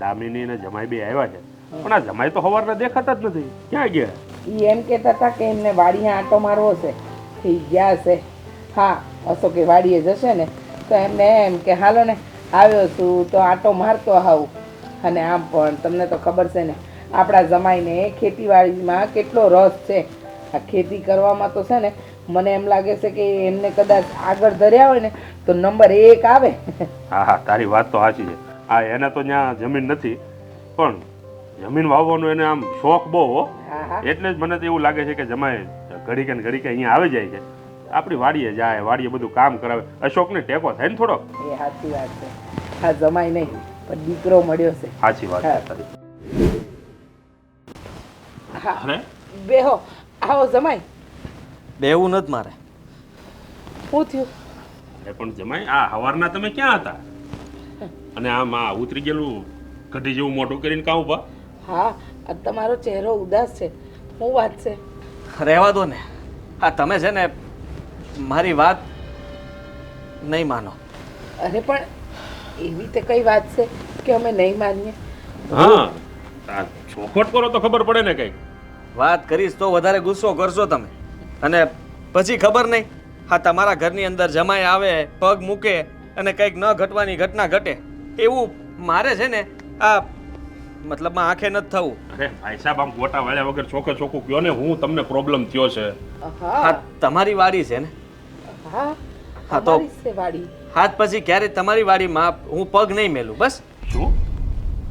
દામિની ને જમાઈ બે આવ્યા છે. પણ આ જમાઈ તો સવારના દેખાતા જ નથી. ક્યાં ગયા? ઈ એમ કહેતા હતા કે એમને વાડીએ આંટો મારવો છે. થઈ ગયા છે. હા અશોકે વાડીએ જશે ને તો એમને એમ કે હાલો ને આવ્યો છું તો આંટો મારતો હાવ અને આમ પણ તમને તો ખબર છે ને આપણા જમાઈને ખેતીવાડીમાં કેટલો રસ છે. આ ખેતી કરવામાં તો છે ને મને એમ લાગે છે કે એમને કદાચ આગળ ધર્યા હોય ને તો નંબર એક આવે. હા હા તારી વાત તો સાચી છે. હા એને તો ત્યાં જમીન નથી પણ જમીન વાવવાનો એને આમ શોખ બહુ હો. એટલે જ મને તો એવું લાગે છે કે જમાય ઘડીકે ને ઘડીકે અહીંયા આવી જાય છે. આપણી વાડીએ જાય વાડીએ બધું કામ કરાવે. અશોકને ટેકો થાય ને થોડો? એ સાચી વાત છે. હા જમાય નહીં પણ દીકરો મળ્યો છે. સાચી વાત છે તારી. અરે? બેહો આવો જમાય બેવું નથી મારે. શું થયું? પણ જમાય આ હવારના તમે ક્યાં હતા? અને આમ આ ઉતરી ગયેલું કઢી જેવું મોટું કરીને કાં ઊભા હા આ તમારો ચહેરો ઉદાસ છે. શું વાત છે? રહેવા દો ને. હા તમે છે ને મારી વાત નહીં માનો. અરે પણ એવી તે કઈ વાત છે કે અમે નહીં માનીએ? હા આ ચોખવટ કરો તો ખબર પડે ને કંઈક. વાત કરીશ તો વધારે ગુસ્સો કરશો તમે. અને પછી ખબર નહીં હા તમારા ઘરની અંદર જમાઈ આવે પગ મૂકે અને કંઈક ન ઘટવાની ઘટના ઘટે. એવું મારે છે ને આ મતલબમાં આંખે નથી થવું. અરે ભાઈ સાહેબ આમ ગોટા વાળ્યા વગર ચોખ્ખે ચોખ્ખું કયો ને? હું તમને પ્રોબ્લેમ થયો છે. હા હા તમારી વાડી છે ને? હા હા તો- વાડી. હાથ પછી ક્યારે તમારી વાડીમાં હું પગ નહીં મેલું બસ? શું?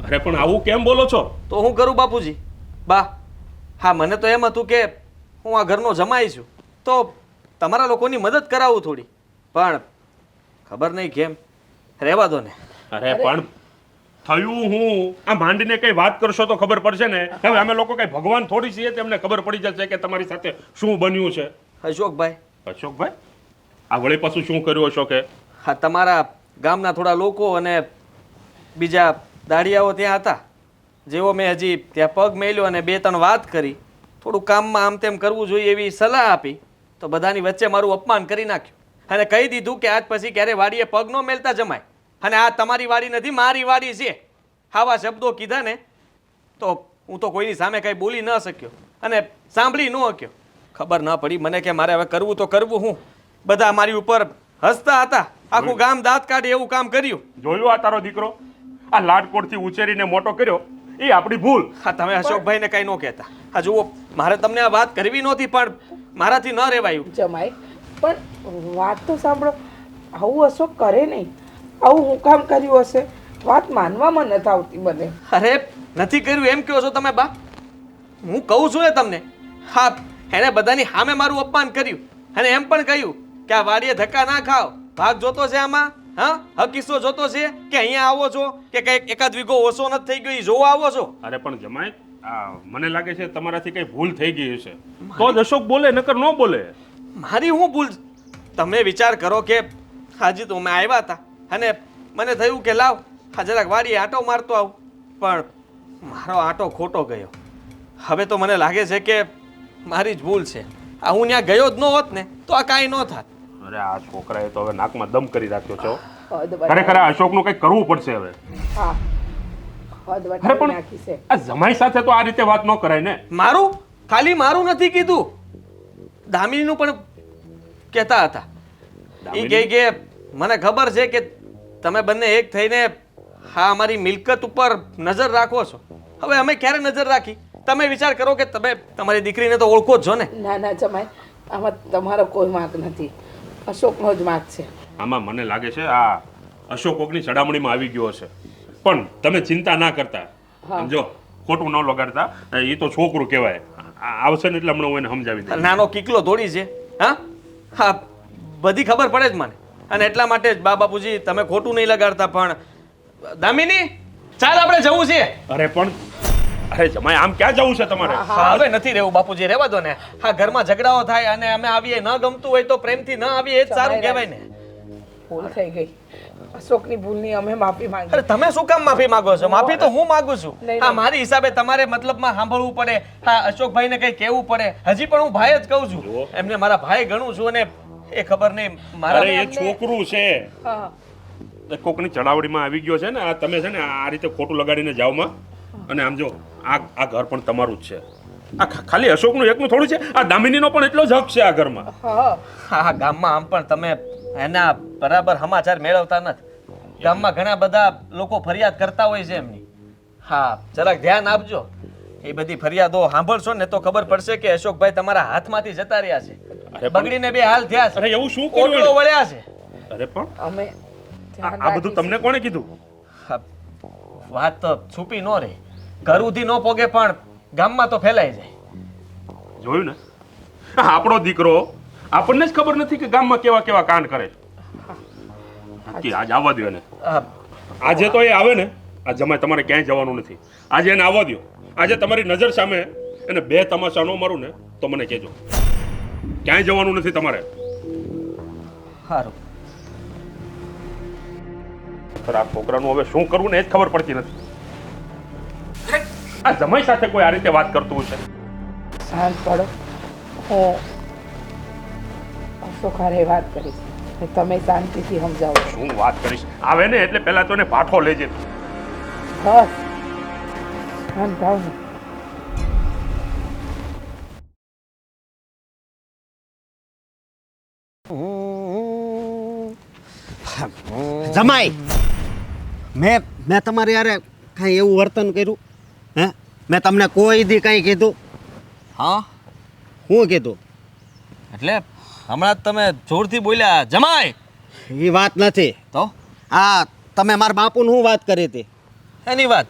અરે પણ આવું કેમ બોલો છો? તો હું કરું બાપુજી? બા હા મને તો એમ હતું કે હું આ ઘરનો જમાઈ છું. તો તમારા લોકોની મદદ કરાવું થોડી. પણ ખબર નહીં કેમ. રહેવા દો ને. અરે પણ થયું હું. આ માંડીને કઈ વાત કરશો તો ખબર પડશે ને. હવે અમે લોકો કઈ ભગવાન થોડી છીએ તેમને ખબર પડી જશે કે તમારી સાથે શું બન્યું છે. અશોકભાઈ. અશોકભાઈ આ વળી પાછું શું કર્યું અશોકે? હા તમારા ગામના થોડા લોકો અને બીજા દાડિયાઓ ત્યાં હતા. જેવો મેં હજી ત્યાં પગ મેલ્યો અને બે ત્રણ વાત કરી. થોડું કામમાં આમ તેમ કરવું જોઈએ એવી સલાહ આપી. તો બધાની વચ્ચે મારું અપમાન કરી નાખ્યું. અને કહી દીધું કે આજ પછી ક્યારે વાડીએ પગ ન મેલતા જમાય. અને આ તમારી વાડી નથી મારી વાડી છે. આવા શબ્દો કીધા ને તો હું તો કોઈની સામે કંઈ બોલી ન શક્યો અને સાંભળી ન શક્યો ખબર ન પડી મને કે મારે હવે કરવું તો કરવું હું. બધા મારી ઉપર હસતા હતા. આખું ગામ દાંત કાઢે એવું કામ કર્યું. જોયું આ તારો દીકરો? આ લાડકોડથી ઉછેરીને મોટો કર્યો? એ આપણી ભૂલ. હા તમે અશોકભાઈને કંઈ ન કહેતા. હા જુઓ મારે તમને આ વાત કરવી નહોતી પણ મારાથી ન રહેવાયું જમાય પણ વાત તો સાંભળો. આવું અશોક કરે નહીં. આવું હું કામ કર્યું હશે? વાત માનવામાં નથી આવતી મને. અરે નથી કર્યું એમ કહો છો તમે બા. હું કહું છું ને તમને. હા એને બધાની સામે મારું અપમાન કર્યું. અને એમ પણ કહ્યું કે આ વાડીએ ધક્કા ના ખાઓ. ભાગ જોતો છે આમાં? હા? હકીસો જોતો છે? કે અહીંયા આવો છો? કે કંઈક એકાદ વીઘો ઓછો નથી થઈ ગયો એ જોવા આવો છો? અરે પણ જમાય આ મને લાગે છે તમારાથી કઈ ભૂલ થઈ ગઈ હશે. તો જ અશોક બોલે નકર ન બોલે. મારી હું ભૂલ? તમે વિચાર કરો કે હાજી તો અમે આવ્યા હતા. અને મને થયું કે લાવ આ જરાક વાડીએ આંટો મારતો આવું. પણ મારો આંટો ખોટો ગયો. હવે તો મને લાગે છે કે મારી જ ભૂલ છે. આ હું ત્યાં ગયો જ ન હોત ને તો આ કાંઈ ન થાત. અરે આ છોકરાએ તો હવે નાકમાં દમ કરી રાખ્યો છો. ખરેખર આ અશોકનું કંઈક કરવું પડશે હવે. અરે પણ આ જમાઈ સાથે તો આ રીતે વાત ન કરાય ને. મારું? ખાલી મારું નથી કીધું. દામિનીનું પણ કહેતા હતા. એ કહે કે મને ખબર છે કે તમે બંને એક થઈને હા અમારી મિલકત ઉપર નજર રાખો છો. હવે અમે ક્યારે નજર રાખી? તમે વિચાર કરો કે તમે તમારી દીકરીને તો ઓળખો જ છો ને. ના ના જમાઈ આમાં તમારો કોઈ વાંક નથી. અશોકનો જ વાંક છે. આમાં મને લાગે છે આ અશોક ઓગની ચડામણીમાં આવી ગયો હશે. પણ તમે ચિંતા ના કરતા. સમજો? ખોટું ન લગાડતા. એ તો છોકરું કહેવાય. આવશે ને એટલે હમણાં હું એને સમજાવી નાનો કિકલો થોડી છે હા? હા બધી ખબર પડે જ મને. અને એટલા માટે જ બા બાપુજી તમે ખોટું નહીં લગાડતા પણ દામિની ચાલ આપણે જવું છે. અરે પણ અરે જમાઈ આમ ક્યાં જવું છે તમારે? હવે નથી રહેવું બાપુજી રહેવા દો ને. હા ઘરમાં ઝઘડાઓ થાય અને અમે આવીએ ન ગમતું હોય તો પ્રેમથી ન આવીએ એ જ સારું કહેવાય ને. ભૂલ થઈ ગઈ. અશોકની ભૂલની અમે માફી માંગી અરે તમે શું કામ માફી માંગો છો? માફી તો હું માંગુ છું. હા મારી હિસાબે તમારે મતલબમાં સાંભળવું પડે. હા અશોકભાઈને કંઈ કહેવું પડે. હજી પણ હું ભાઈ જ કહું છું. એમને મારા ભાઈ ગણું છું અને એ ખબર નહીં. મારા અરે એ છોકરું છે. કોકની ચડાવડીમાં આવી ગયો છે ને આ તમે છે ને આ રીતે ખોટું લગાડીને જાવમાં અને આમ જો આ આ ઘર પણ તમારું જ છે. આ ખાલી અશોકનું એકનું થોડું છે આ દામિનીનો પણ એટલો જ હક છે આ ઘરમાં. હા હા ગામમાં આમ પણ તમે એના બરાબર સમાચાર મેળવતા નથી. ગામમાં ઘણા બધા લોકો ફરિયાદ કરતા હોય છે એમની. હા જરાક ધ્યાન આપજો. એ બધી ફરિયાદો સાંભળશો ને તો ખબર પડશે કે અશોકભાઈ તમારા હાથમાંથી જતા રહ્યા છે. બગડીને બે હાલ થયા અરે એવું શું કર્યું ઓટલો વળ્યા? છે. અરે પણ અમે આ બધું તમને કોણે કીધું? હા, વાત તો છુપી ન રહી. ઉધી નો પોગે પણ ગામમાં તો ફેલાઈ જાય. જોયું ને? આપણો દીકરો આપણને જ ખબર નથી કે ગામમાં કેવા કેવા કાંડ કરે છે. આજ આવવા દો એને. હા, આજે તો એ આવે ને. આ જમાય તમારે ક્યાંય જવાનું નથી. આજે એને આવવા દો આજે તમારી નજર સામે એને બે તમાશા ન મારું ને તો મને કહેજો. ક્યાંય જવાનું નથી તમારે? સારું આ છોકરાનું હવે શું કરવું ને એ જ ખબર પડતી નથી. આ જમાઈ સાથે કોઈ આ રીતે વાત કરતું હશે? શાંત પડો હું અશોક હારે વાત કરીશ તમે શાંતિથી સમજાવો. શું વાત કરીશ? આવે ને એટલે પહેલા તો એને પાઠો લેજે. બસ. શાંત થાવ જમાઈ! મેં મેં તમારે યારે કાંઈ એવું વર્તન કર્યું? હે? મેં તમને કોઈ દી કાંઈ કીધું? હા? શું કીધું? એટલે હમણાં જ તમે જોરથી બોલ્યા જમાય એ વાત નથી. તો? આ તમે મારા બાપુની શું વાત કરી હતી? એની વાત?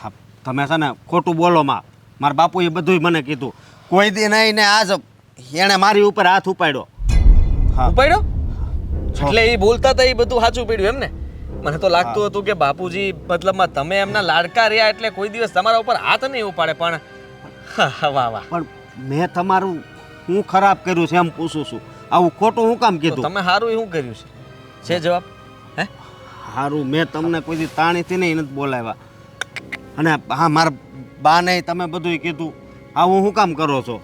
હા, તમે છે ને ખોટું બોલો માં. મારા બાપુએ બધુંય મને કીધું. કોઈ દી નહીં ને આજ એણે મારી ઉપર હાથ ઉપાડ્યો. હા. ઉપાડ્યો? એટલે એ બોલતા હતા એ બધું સાચું પડ્યું એમ ને? મને તો લાગતું હતું કે બાપુજી મતલબમાં તમે એમના લાડકા રહ્યા એટલે કોઈ દિવસ તમારા ઉપર હાથ નહીં ઉપાડે પણ વાહ વાહ. પણ મેં તમારું હું ખરાબ કર્યું છે એમ પૂછું છું. આવું ખોટું હું કામ કીધું? તમે સારું એવું કર્યું છે? છે જવાબ? હે? સારું મેં તમને કોઈ દી તાણીથી નહીં નથી બોલાવ્યા. અને હા મારા બાને તમે બધું કીધું. આવું હું કામ કરો છો?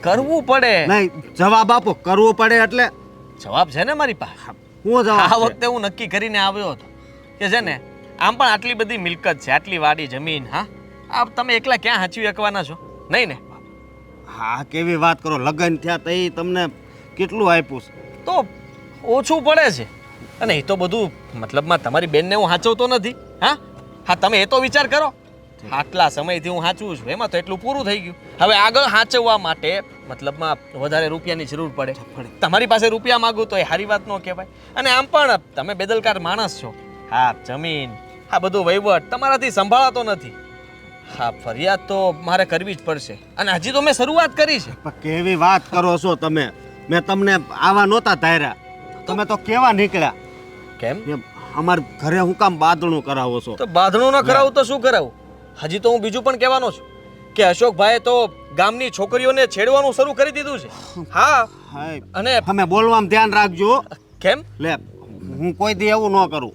કરવું પડે. નહીં જવાબ આપો. કરવું પડે એટલે. જવાબ છે ને મારી પાસે? હું જવાબ આ વખતે હું નક્કી કરીને આવ્યો હતો કે છે ને આમ પણ આટલી બધી મિલકત છે આટલી વાડી જમીન હા? આ તમે એકલા ક્યાં હાચવી શકવાના છો? નહીં ને? હા કેવી વાત કરો લગ્ન થયા તો તમને કેટલું આપ્યું છે? તો ઓછું પડે છે. અને એ તો બધું મતલબમાં તમારી બેનને હું સાચવતો નથી હા? હા તમે એ તો વિચાર કરો. આટલા સમયથી હું સાચવું છું. એમાં તો એટલું પૂરું થઈ ગયું. હવે આગળ સાચવવા માટે મતલબમાં વધારે રૂપિયાની જરૂર પડે. તમારી પાસે રૂપિયા માગું તો એ સારી વાત ન કહેવાય. અને આમ પણ તમે બેદલકાર માણસ છો. હા જમીન આ બધું વહીવટ તમારાથી સંભાળાતો નથી. હા ફરિયાદ તો મારે કરવી જ પડશે. અને હજી તો મેં શરૂઆત કરી છે. કેવી વાત કરો છો તમે? મેં તમને આવા નહોતા ધાર્યા. તમે તો કેવા નીકળ્યા? કેમ? અમારા ઘરે હું કામ બાદણું કરાવો છો. તો બાંધણું ન કરાવું તો શું કરાવું? હજી તો હું બીજું પણ કહેવાનો છું કે અશોકભાઈએ તો ગામની છોકરીઓને છેડવાનું શરૂ કરી દીધું છે. હા. અને તમે બોલવામાં ધ્યાન રાખજો. કેમ? લે હું કોઈ દી એવું ન કરું.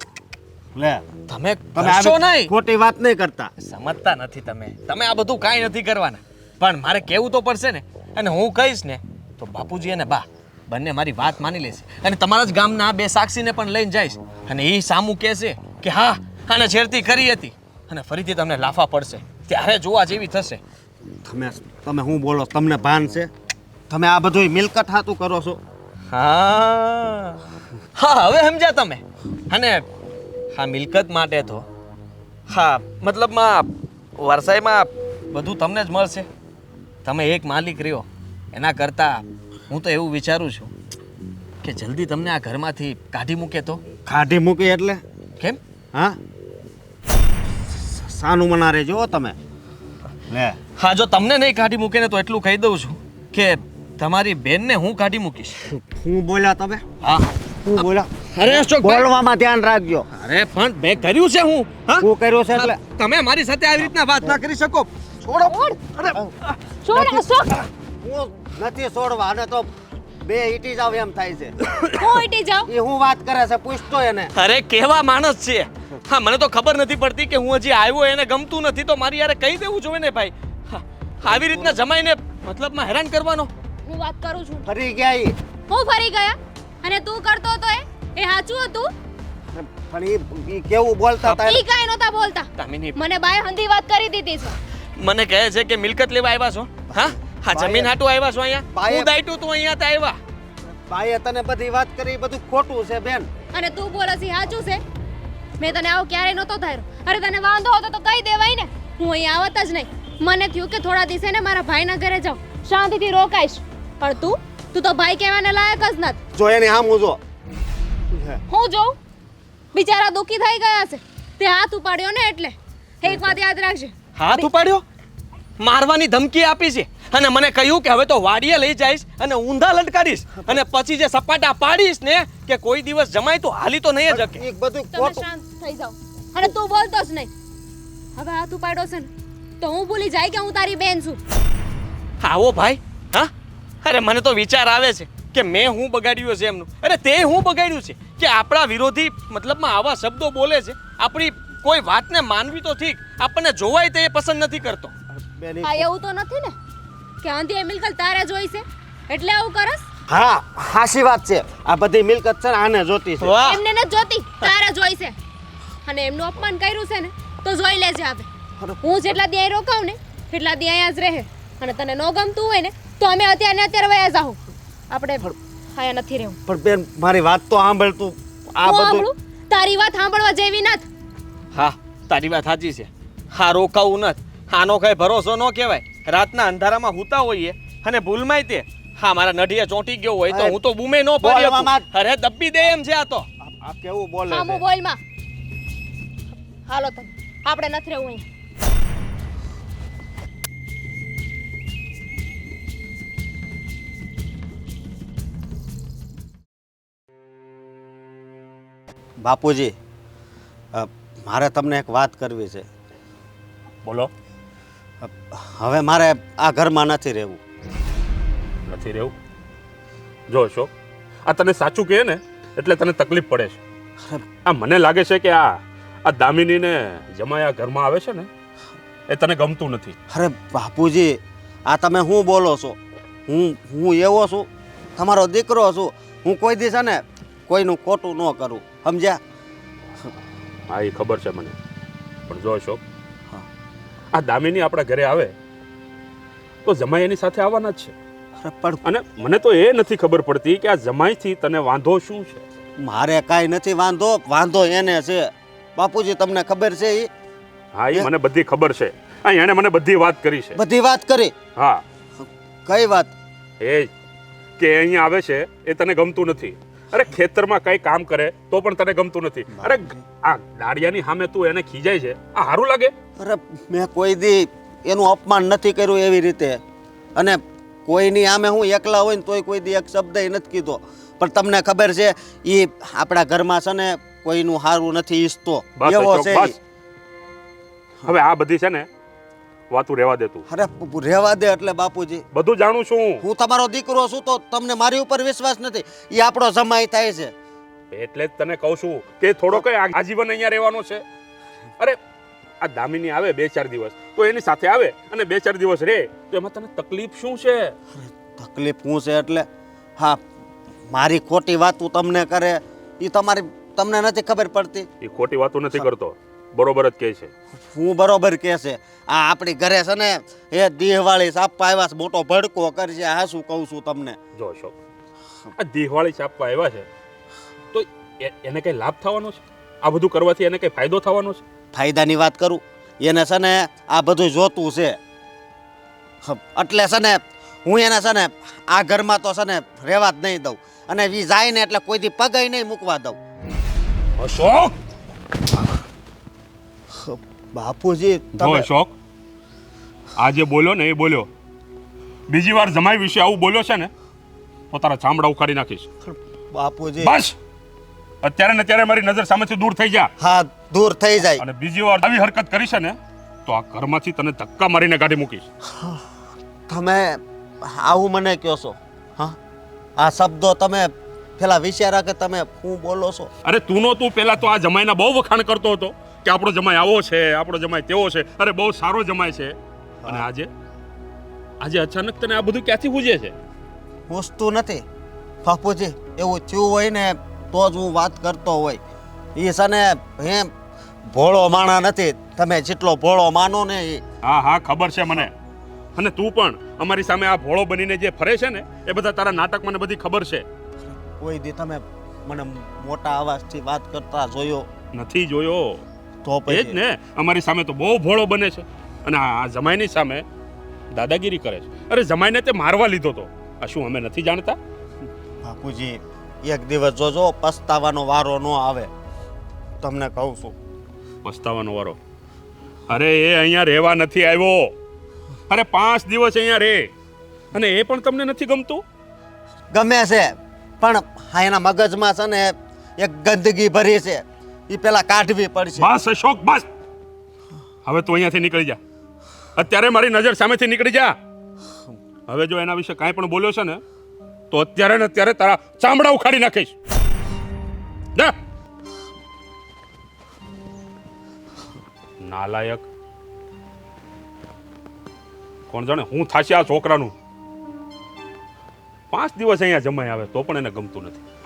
લે. તમે તમે કરશો નહીં. ખોટી વાત નહીં કરતા. સમજતા નથી તમે. તમે આ બધું કાંઈ નથી કરવાના. પણ મારે કહેવું તો પડશે ને. અને હું કહીશ ને તો બાપુજી અને બા બંને મારી વાત માની લેશે અને તમારા જ ગામના બે સાક્ષીને પણ લઈને જઈશ અને એ સામું કહેશે કે હા આને છેડતી કરી હતી. અને ફરીથી તમને લાફા પડશે. ત્યારે જોવા જેવી થશે. તમે તમે હું બોલો તમને ભાન છે? તમે આ બધું મિલકત હાતું કરો છો? હા. હા હવે સમજ્યા તમે. અને હા મિલકત માટે તો હા મતલબમાં વરસાઈમાં બધું તમને જ મળશે. તમે એક માલિક રહ્યો. એના કરતાં હું તો એવું વિચારું છું કે જલ્દી તમને આ ઘરમાંથી કાઢી મૂકે તો. કાઢી મૂકે એટલે? કેમ? હા? સાનું મનારે રહેજો તમે. લે. હા જો તમને નહીં કાઢી મૂકે ને તો એટલું કહી દઉં છું કે તમારી બેનને હું કાઢી મૂકીશ. હું બોલ્યા તમે? હા. હું બોલ્યા? અરે શું બોલવામાં ધ્યાન રાખજો. અરે પણ મેં કર્યું છે હું. હા? હું કર્યું છે એટલે? તમે મારી સાથે આવી રીતના વાત ના કરી શકો. છોડો. અરે છોડ અશોક! હું નથી છોડવા અને તો બે ઈટી જાવ એમ થાય છે. હું ઈટી જાવ એ હું વાત કરે છે પૂછતો એને. અરે કેવા માણસ છે? હા મને તો ખબર નથી પડતી કે હું હજી આવ્યો એને ગમતું નથી તો મારી યારે કહી દેવું જોઈએ ને ભાઈ. હા, આવી રીતના જમાઈને મતલબમાં હેરાન કરવાનો? હું વાત કરું છું. ફરી ગયા ઈ. હું ફરી ગયા? અને તું કરતો હતો એ? એ સાચું હતું? પણ ઈ કેવું બોલતા હતા એ કાંઈ નહોતા બોલતા. મને બાય હંધી વાત કરી દીધી છે. મને કહે છે કે મિલકત લેવા આવ્યા છો? હા? હા જમીન હાટું આવ્યા છો અહીંયા? ભાઈ હું દાયટું તું અહીંયા તો આવ્યા ભાઈ તને બધી વાત કરી બધું ખોટું છે બેન. અને તું બોલે છે સાચું છે? મેં તને આવું ક્યારેય નહોતો થયો અરે તને વાંધો હતો તો કહી દેવાય ને. હું અહીંયા આવત જ નહીં. મને થયું કે થોડા દિવસે ને મારા ભાઈના ઘરે જાઉં. શાંતિથી રોકાઈશ. પણ તું તું તો ભાઈ કહેવાને લાયક જ નથી. જો એને આમ જો. હું. જોઉં બિચારા દુઃખી થઈ ગયા છે. તે હાથ ઉપાડ્યો ને એટલે. એક વાત યાદ રાખજે. હાથ ઉપાડ્યો? મારવાની ધમકી આપી છે. અને મને કહ્યું કે હવે તો વાડીએ લઈ જઈશ અને ઊંધા લટકાડીશ અને પછી જે સપાટા પાડીશ ને કે કોઈ દિવસ જમાય તો હાલી તો નહીં જ શકે. એક બધું તમે શાંત થઈ જાઓ. અને તું બોલતો જ નહીં. હવે હાથ ઉપાડ્યો છે ને. તો હું ભૂલી જાય કે હું તારી બેન છું? આવો ભાઈ હા? અરે મને તો વિચાર આવે છે કે મેં હું બગાડ્યું છે એમનું. અરે તે હું બગાડ્યું છે કે આપણા વિરોધી મતલબમાં આવા શબ્દો બોલે છે. આપણી કોઈ વાતને માનવી તો ઠીક. આપણને જોવાય તે એ પસંદ નથી કરતો. હા એવું તો નથી ને. કે આંધી મિલકત તારે જોઈ છે? એટલે આવું કરસ? હા હાસી વાત છે. આ બધી મિલકત છે ને આને જોતી છે. એમને ન જોતી તારે જોઈ છે. અને એમનું અપમાન કર્યું છે ને તો જોઈ લેજે હવે. હું જેટલા દી અહીં રોકાવ ને એટલા દી અહીંયા જ રહે. અને તને ન ગમતું હોય ને તો અમે અત્યારે ને અત્યારે વયા જાઉં આપણે અહીંયા નથી રહેવું. પણ બેન મારી વાત તો સાંભળ તું. આ બધું તારી વાત સાંભળવા જેવી નથી. હા તારી વાત સાચી છે. હા રોકાવું નથી. આનો કઈ ભરોસો ન કહેવાય. રાતના અંધારામાં હુતા હોઈએ અને ભૂલમાંય તે. હા મારા નઢિયા ચોંટી ગયો હોય તો હું તો બૂમે ન પાડી અરે દબ્બી દે એમ છે આ તો. આ કેવું બોલે હા હું છે બોલમાં. હાલો તમે. આપણે નથી રહેવું અહીં બાપુજી મારે તમને એક વાત કરવી છે. બોલો. હવે મારે આ ઘરમાં નથી રહેવું. નથી રહેવું? જો અશોક આ તને સાચું કહે ને એટલે તને તકલીફ પડે છે. આ મને લાગે છે કે આ આ દામિનીને જમાયા ઘરમાં આવે છે ને એ તને ગમતું નથી. અરે બાપુજી આ તમે શું બોલો છો? હું હું એવો છું? તમારો દીકરો છું? હું કોઈ દિવસ ને કોઈનું ખોટું ન કરું. સમજ્યા? હા એ ખબર છે મને. પણ જો અશોક. આ દામિની આપણા ઘરે આવે તો જમાઈ એની સાથે આવવાના જ છે. અને મને તો એ નથી ખબર પડતી કે આ જમાઈથી તને વાંધો શું છે? મારે કાંઈ નથી વાંધો વાંધો એને છે. બાપુજી તમને ખબર છે એ હા એ મને બધી ખબર છે. હા એણે મને બધી વાત કરી છે. બધી વાત કરી? હા. કઈ વાત? એ કે અહીંયા આવે છે એ તને ગમતું નથી. અરે ખેતરમાં કઈ કામ કરે તો પણ તને ગમતું નથી. અરે આ દાડિયાની સામે તું એને ખીજાય છે. આ સારું લાગે? અરે મેં કોઈ દી એનું અપમાન નથી કર્યું એવી રીતે. અને કોઈની આમે હું એકલા હોય ને તોય કોઈ દી એક શબ્દ નથી કીધો. પણ તમને ખબર છે એ આપણા ઘરમાં છે ને કોઈનું સારું નથી ઈચ્છતો. એવો છે હવે આ બધી છે ને વાતું રહેવા દેતું અરે રહેવા દે એટલે બાપુજી. બધું જાણું છું હું. તમારો દીકરો છું તો તમને મારી ઉપર વિશ્વાસ નથી. એ આપણો જમાઈ થાય છે. એટલે જ તને કહું છું કે થોડો કઈ આજીવન અહીંયા રહેવાનો છે. અરે આ દામિની આવે બે ચાર દિવસ તો એની સાથે આવે અને બે ચાર દિવસ રહે તો એમાં તને તકલીફ શું છે? તકલીફ શું છે એટલે? હા મારી ખોટી વાતું તમને કરે એ તમારી તમને નથી ખબર પડતી. એ ખોટી વાતો નથી કરતો. બરોબર જ કહે છે. હું બરોબર કહે છે. આ આપણી ઘરે છે ને એ દેહવાળી સાપવા આવ્યા છે મોટો ભડકો કરશે હા શું કહું છું તમને? જો અશોક આ દેહવાળી છાપવા આવ્યા છે તો એને કઈ લાભ થવાનો છે? આ બધું કરવાથી એને કઈ ફાયદો થવાનો છે? ફાયદાની વાત કરું? એને છે ને આ બધું જોતું છે. એટલે છે ને હું એને છે ને આ ઘરમાં તો છે ને રહેવા જ નહીં દઉં. અને વી જાય ને એટલે કોઈથી પગ પગાઈ નહીં મૂકવા દઉં. અશોક! બાપુજી તમે શોખ આ જે બોલ્યો ને એ બોલ્યો. બીજી વાર જમાઈ વિશે આવું બોલ્યો છે ને તો તારા ચામડા ઉખાડી નાખીશ. બાપુજી બસ! અત્યારે ને અત્યારે મારી નજર સામેથી દૂર થઈ જા. હા દૂર થઈ જાય. અને બીજી વાર આવી હરકત કરી છે ને તો આ ઘરમાંથી તને ધક્કા મારીને કાઢી મૂકીશ. તમે આવું મને કહો છો હા? આ શબ્દો તમે પેલા વિચારા કે તમે હું બોલો છો? અરે તું નો તું પેલા તો આ જમાઈના બહુ વખાણ કરતો હતો. કે આપણો જમાય આવો છે આપણો જમાય તેવો છે. અરે બહુ સારો જમાય છે. અને આજે આજે અચાનક તને આ બધું ક્યાંથી પૂજે છે? પૂછતું નથી. બાપુજી એવું થયું હોય ને તો જ હું વાત કરતો હોય. એ સને હે ભોળો માણા નથી. તમે જેટલો ભોળો માનો ને એ હા હા ખબર છે મને. અને તું પણ અમારી સામે આ ભોળો બનીને જે ફરે છે ને એ બધા તારા નાટક મને બધી ખબર છે. કોઈ દી તમે મને મોટા અવાજથી વાત કરતા જોયો. નથી જોયો. તો એ જ ને અમારી સામે તો બહુ ભોળો બને છે. અને આ જમાઈની સામે દાદાગીરી કરે છે. અરે જમાઈને તે મારવા લીધો તો. આ શું અમે નથી જાણતા? બાપુજી એક દિવસ જોજો પસ્તાવાનો વારો ન આવે. તમને કહું છું. પસ્તાવાનો વારો. અરે એ અહીંયા રહેવા નથી આવ્યો. અરે પાંચ દિવસ અહીંયા રે. અને એ પણ તમને નથી ગમતું? ગમે છે પણ હા એના મગજમાં છે ને એક ગંદકી ભરી છે. એ પેલા કાઢવી પડશે. બસ, અશોક, બસ. હવે તું અહીંયાથી નીકળી જા. અત્યારે મારી નજર સામેથી નીકળી જા. હવે જો એના વિશે કાંઈ પણ બોલ્યો છે ને, તો અત્યારે ને અત્યારે તારા ચામડા ઉખાડી નાખીશ. જા. નાલાયક. કોણ જાણે હું થાશે આ છોકરાનું. પાંચ દિવસ અહીંયા જમાઈ આવે તો પણ એને ગમતું નથી.